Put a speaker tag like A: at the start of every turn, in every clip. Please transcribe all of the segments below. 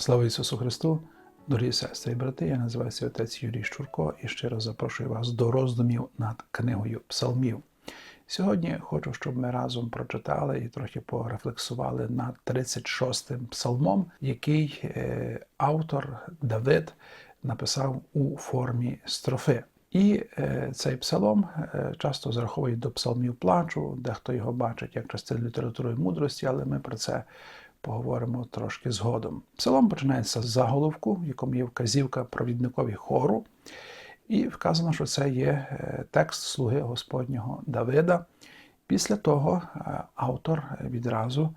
A: Слава Ісусу Христу! Дорогі сестри і брати, я називаюся отець Юрій Щурко і щиро запрошую вас до роздумів над книгою Псалмів. Сьогодні хочу, щоб ми разом прочитали і трохи порефлексували над 36-м псалмом, який е, автор Давид написав у формі строфи. І е, цей псалом е, часто зараховують до псалмів плачу, дехто його бачить як частину літератури мудрості, але ми про це поговоримо трошки згодом. Псалом починається з заголовку, в якому є вказівка провідникові хору, і вказано, що це є е, текст слуги Господнього Давида. Після того е, автор відразу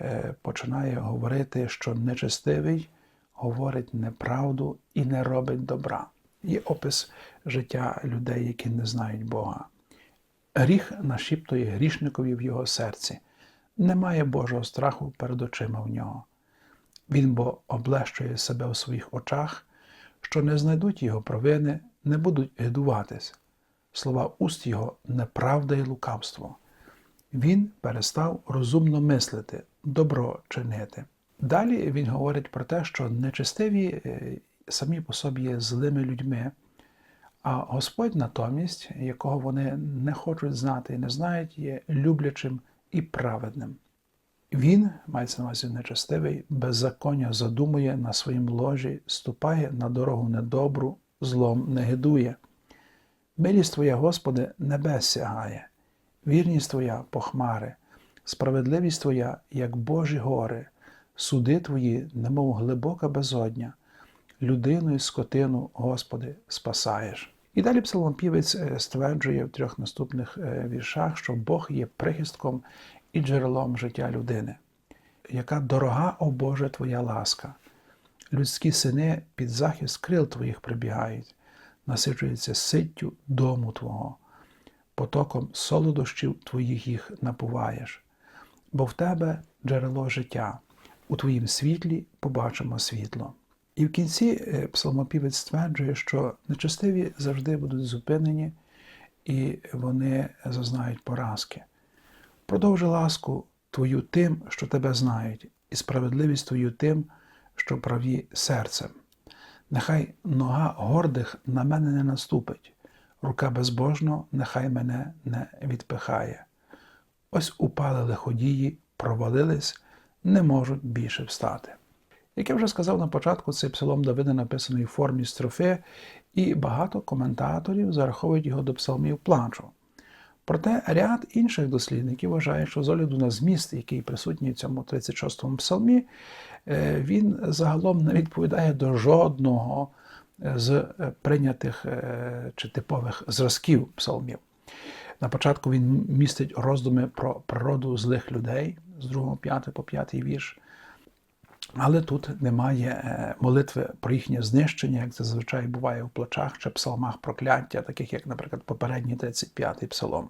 A: е, починає говорити, що нечестивий говорить неправду і не робить добра. Є опис життя людей, які не знають Бога. Гріх нашіптує грішникові в його серці. Немає Божого страху перед очима в нього. Він бо облещує себе у своїх очах, що не знайдуть його провини, не будуть гидуватись. Слова уст його неправда і лукавство. Він перестав розумно мислити, добро чинити. Далі він говорить про те, що нечестиві е, самі по собі є злими людьми, а Господь натомість, якого вони не хочуть знати і не знають, є люблячим і праведним. Він, мається на увазі нечестивий, беззаконня задумує на своїм ложі, ступає на дорогу недобру, злом не гидує. Милість Твоя, Господи, небес сягає, вірність Твоя похмари, справедливість Твоя, як Божі гори, суди Твої, немов глибока безодня, людину і скотину, Господи, спасаєш. І далі псалмопівець е, стверджує в трьох наступних е, віршах, що Бог є прихистком і джерелом життя людини. Яка дорога, о Боже, Твоя ласка! Людські сини під захист крил Твоїх прибігають, насичуються ситтю дому Твого, потоком солодощів Твоїх їх напуваєш, бо в Тебе джерело життя, у Твоїм світлі побачимо світло. І в кінці е, псалмопівець стверджує, що нечестиві завжди будуть зупинені і вони зазнають поразки. Продовжи ласку Твою тим, що тебе знають, і справедливість Твою тим, що праві серцем. Нехай нога гордих на мене не наступить, рука безбожно нехай мене не відпихає. Ось упали лиходії, провалились, не можуть більше встати. Як я вже сказав на початку, цей псалом Давида написаний в формі строфи, і багато коментаторів зараховують його до псалмів плачу. Проте ряд інших дослідників вважають, що з огляду на зміст, який присутній в цьому 36-му псалмі, е, він загалом не відповідає до жодного з прийнятих е, чи типових зразків псалмів. На початку він містить роздуми про природу злих людей з 2 5 по 5 вірш. Але тут немає е, молитви про їхнє знищення, як це зазвичай буває в плачах чи псалмах прокляття, таких як, наприклад, попередній 35-й псалом.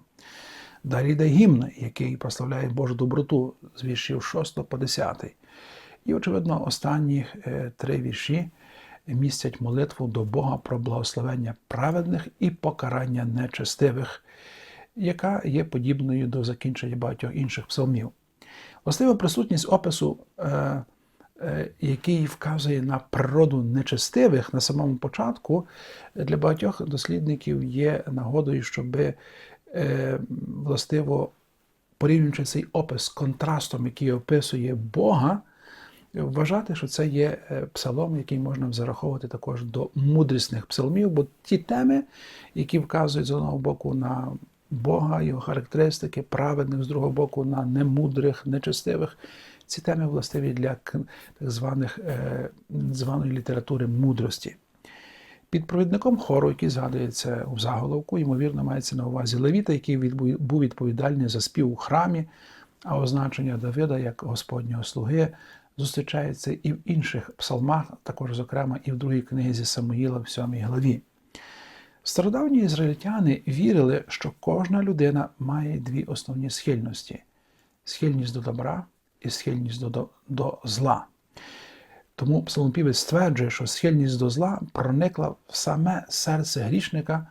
A: Далі йде гімн, який прославляє Божу доброту з віршів 6 по 10. І, очевидно, останні е, три вірші містять молитву до Бога про благословення праведних і покарання нечестивих, яка є подібною до закінчення багатьох інших псалмів. Властива присутність опису. Е, який вказує на природу нечестивих на самому початку, для багатьох дослідників є нагодою, щоб властиво порівнюючи цей опис з контрастом, який описує Бога, вважати, що це є псалом, який можна зараховувати також до мудрісних псалмів, бо ті теми, які вказують з одного боку на Бога, його характеристики, праведних, з другого боку, на немудрих, нечестивих. Ці теми властиві для так званих е, званої літератури мудрості. Під провідником хору, який згадується у заголовку, ймовірно, мається на увазі Левіта, який був відповідальний за спів у храмі, а означення Давида як Господнього слуги зустрічається і в інших псалмах, також, зокрема, і в другій книзі Самуїла в сьомій главі. Стародавні ізраїльтяни вірили, що кожна людина має дві основні схильності схильність до добра і схильність до, до, до зла. Тому псалмопівець стверджує, що схильність до зла проникла в саме серце грішника,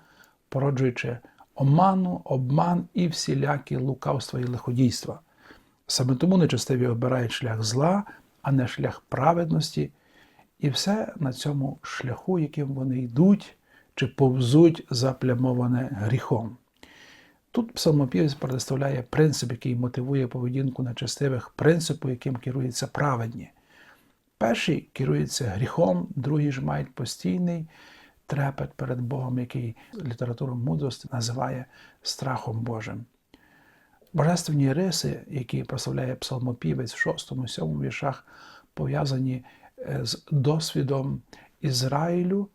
A: породжуючи оману, обман і всілякі лукавства і лиходійства. Саме тому нечестиві обирають шлях зла, а не шлях праведності, І все на цьому шляху, яким вони йдуть чи повзуть заплямоване гріхом. Тут псалмопівець представляє принцип, який мотивує поведінку нечестивих, принципу, яким керуються праведні. Перші керуються гріхом, другі ж мають постійний трепет перед Богом, який література мудрості називає страхом Божим. Божественні риси, які прославляє псалмопівець в 6-7 віршах, пов'язані е, з досвідом Ізраїлю,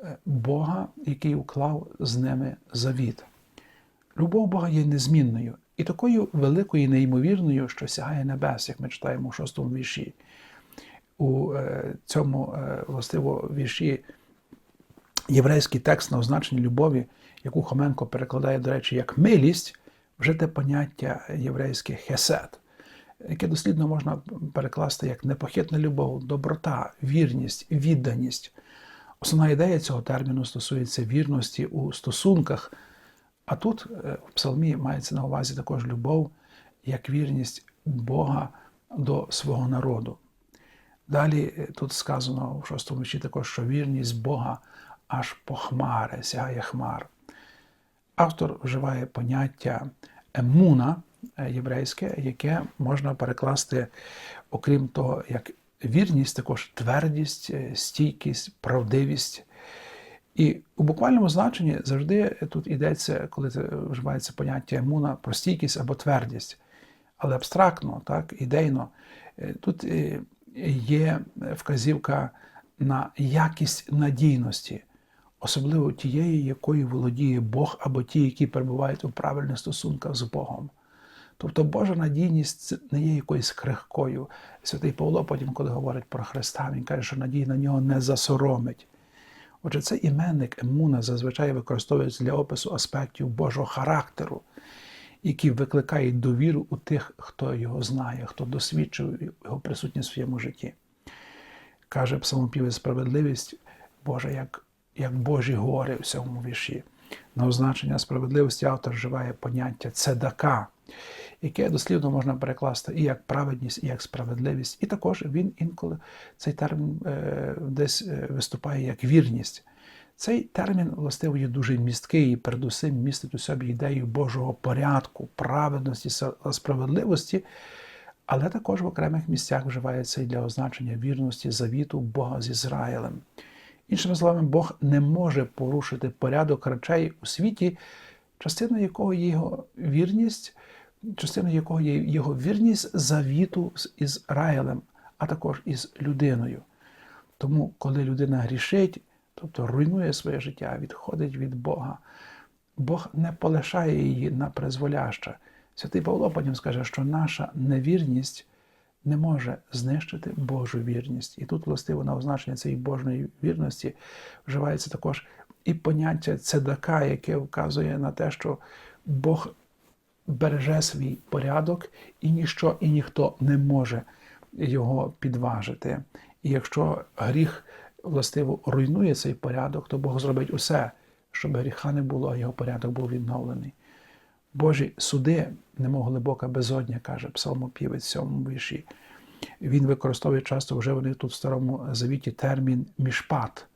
A: е, Бога, який уклав з ними завіт. Любов Бога є незмінною і такою великою і неймовірною, що сягає небес, як ми читаємо у 6 вірші. У е, цьому властиво вірші єврейський текст на означенні любові, яку Хоменко перекладає, до речі, як милість, вже те поняття єврейське хесед, яке дослідно можна перекласти як непохитна любов, доброта, вірність, відданість. Основна ідея цього терміну стосується вірності у стосунках, а тут е, в псалмі мається на увазі також любов як вірність Бога до свого народу. Далі е, тут сказано в шостому вічі також, що вірність Бога аж по хмари, сягає хмар. Автор вживає поняття емуна е, єврейське, яке можна перекласти, окрім того, як вірність, також твердість, стійкість, правдивість. І у буквальному значенні завжди тут йдеться, коли вживається поняття емуна, про стійкість або твердість. Але абстрактно, так, ідейно, е, тут є вказівка на якість надійності особливо тієї, якою володіє Бог, або ті, які перебувають у правильних стосунках з Богом. Тобто Божа надійність не є якоюсь крихкою. Святий Павло, потім, коли говорить про Христа, він каже, що надія на нього не засоромить. Отже, цей іменник Емуна зазвичай використовується для опису аспектів Божого характеру, які викликають довіру у тих, хто його знає, хто досвідчив його присутність в своєму житті. Каже псалмопівець справедливість Божа, як як Божі гори в цьому вірші. На означення справедливості автор вживає поняття цедака, яке дослівно можна перекласти і як праведність, і як справедливість. І також він інколи цей термін е, десь е, виступає як вірність. Цей термін, властиво, є дуже місткий і передусім містить у собі ідею Божого порядку, праведності справедливості, але також в окремих місцях вживається і для означення вірності завіту Бога з Ізраїлем. Іншими словами, Бог не може порушити порядок речей у світі, частиною якого є його вірність, частиною якого є його вірність завіту з Ізраїлем, а також із людиною. Тому, коли людина грішить, тобто руйнує своє життя, відходить від Бога, Бог не полишає її на призволяще. Святий Павло потім скаже, що наша невірність не може знищити Божу вірність. І тут, властиво, на означення цієї Божої вірності вживається також і поняття цедака, яке вказує на те, що Бог береже свій порядок, і ніщо і ніхто не може його підважити. І якщо гріх властиво руйнує цей порядок, то Бог зробить усе, щоб гріха не було, а його порядок був відновлений. Божі суди, немов глибока безодня, каже псалмопівець в цьому вірші. Він використовує часто вже вони тут в Старому Завіті термін мішпат.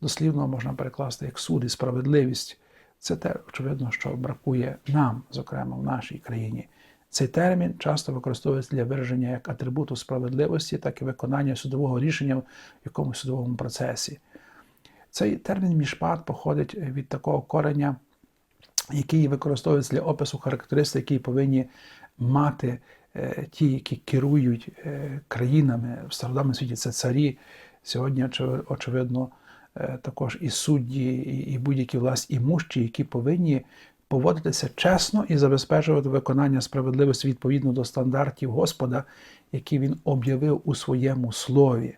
A: Дослівно можна перекласти як суд і справедливість. Це те, очевидно, що бракує нам, зокрема в нашій країні. Цей термін часто використовується для вираження як атрибуту справедливості, так і виконання судового рішення в якомусь судовому процесі. Цей термін мішпат походить від такого кореня який використовується для опису характеристик, які повинні мати е, ті, які керують е, країнами в стародавньому світі, це царі. Сьогодні, очевидно, е, також і судді, і будь-які власть імущі, які повинні поводитися чесно і забезпечувати виконання справедливості відповідно до стандартів Господа, які він об'явив у своєму слові.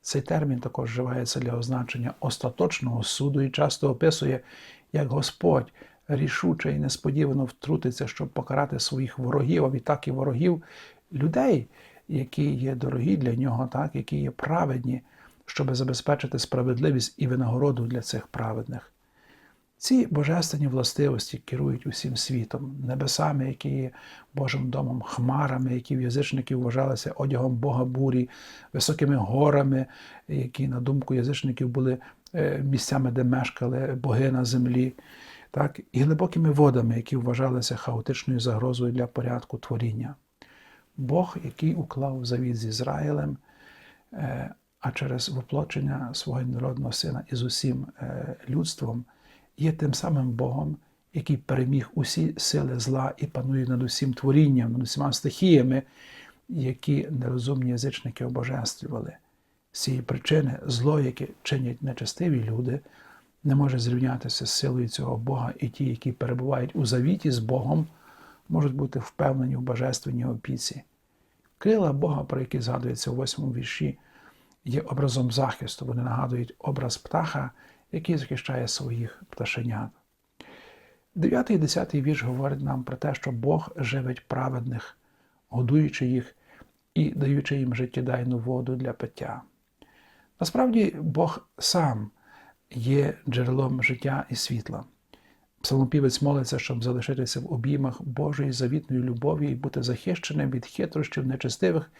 A: Цей термін також вживається для означення остаточного суду і часто описує, як Господь рішуче і несподівано втрутиться, щоб покарати своїх ворогів, а відтак і ворогів людей, які є дорогі для нього, так, які є праведні, щоб забезпечити справедливість і винагороду для цих праведних. Ці божественні властивості керують усім світом, небесами, які є Божим домом, хмарами, які в язичників вважалися одягом Бога бурі, високими горами, які, на думку язичників, були е, місцями, де мешкали боги на землі, так, і глибокими водами, які вважалися хаотичною загрозою для порядку творіння. Бог, який уклав завіт з Ізраїлем, е, а через воплочення свого народного сина із усім е, людством, є тим самим Богом, який переміг усі сили зла і панує над усім творінням, над усіма стихіями, які нерозумні язичники обожествлювали. З цієї причини зло, яке чинять нечестиві люди, не може зрівнятися з силою цього Бога, і ті, які перебувають у завіті з Богом, можуть бути впевнені в божественній опіці. Крила Бога, про які згадується у восьмому вірші, є образом захисту. Вони нагадують образ птаха, який захищає своїх пташенят. Дев'ятий і десятий вірш говорить нам про те, що Бог живить праведних, годуючи їх і даючи їм життєдайну воду для пиття. Насправді, Бог сам є джерелом життя і світла. Псалмопівець молиться, щоб залишитися в обіймах Божої завітної любові і бути захищеним від хитрощів нечестивих,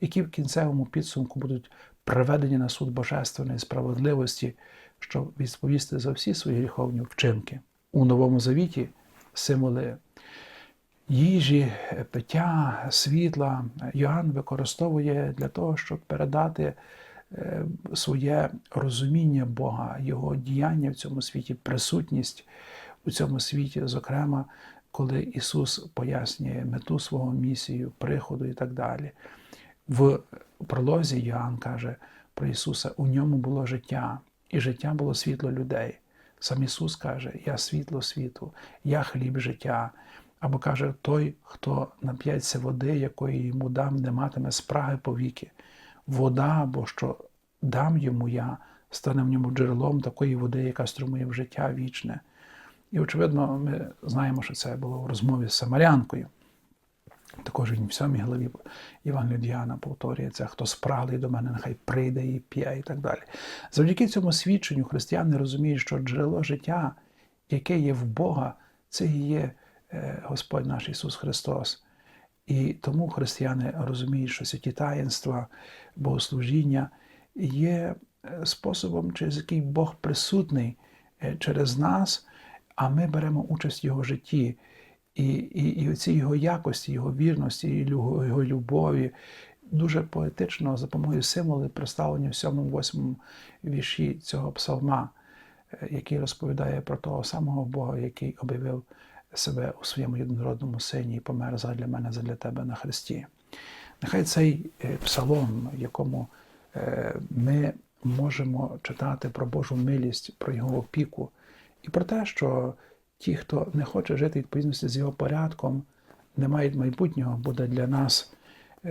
A: які в кінцевому підсумку будуть приведені на суд божественної справедливості, щоб відповісти за всі свої гріховні вчинки. У Новому Завіті символи їжі, пиття, світла Йоанн використовує для того, щоб передати своє розуміння Бога, Його діяння в цьому світі, присутність у цьому світі, зокрема, коли Ісус пояснює мету свого місію, приходу і так далі. В пролозі Йоанн каже про Ісуса: у ньому було життя, і життя було світло людей. Сам Ісус каже: Я світло світу, я хліб життя. Або каже, той, хто нап'ється води, якої йому дам, не матиме спраги повіки. Вода, або що дам йому я, стане в ньому джерелом такої води, яка струмує в життя вічне. І, очевидно, ми знаємо, що це було в розмові з Самарянкою. Також він в сьомій главі Іван Діана повторюється, хто спраглий до мене, нехай прийде і п'є, і так далі. Завдяки цьому свідченню християни розуміють, що джерело життя, яке є в Бога, це і є е, Господь наш Ісус Христос. І тому християни розуміють, що святі таїнства, богослужіння є е, способом, через який Бог присутний е, через нас, а ми беремо участь в Його житті. І і, і оці його якості, його вірності, його любові дуже поетично за допомогою символів представлені в 7-8 вірші цього псалма, який розповідає про того самого Бога, який об'явив себе у своєму єдинородному сині і помер задля мене, задля тебе на Христі. Нехай цей псалом, в якому ми можемо читати про Божу милість, про його опіку, і про те, що ті, хто не хоче жити відповідності з його порядком, не мають майбутнього, буде для нас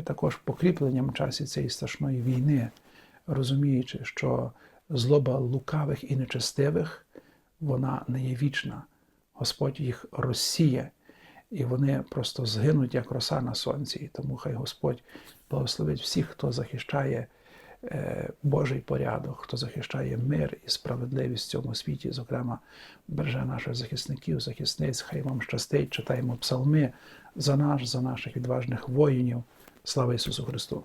A: також покріпленням в часі цієї страшної війни, розуміючи, що злоба лукавих і нечестивих, вона не є вічна. Господь їх розсіє, і вони просто згинуть, як роса на сонці. Тому хай Господь благословить всіх, хто захищає. Божий порядок, хто захищає мир і справедливість в цьому світі, зокрема, береже наших захисників, захисниць, хай вам щастить, читаємо псалми за наш, за наших відважних воїнів. Слава Ісусу Христу!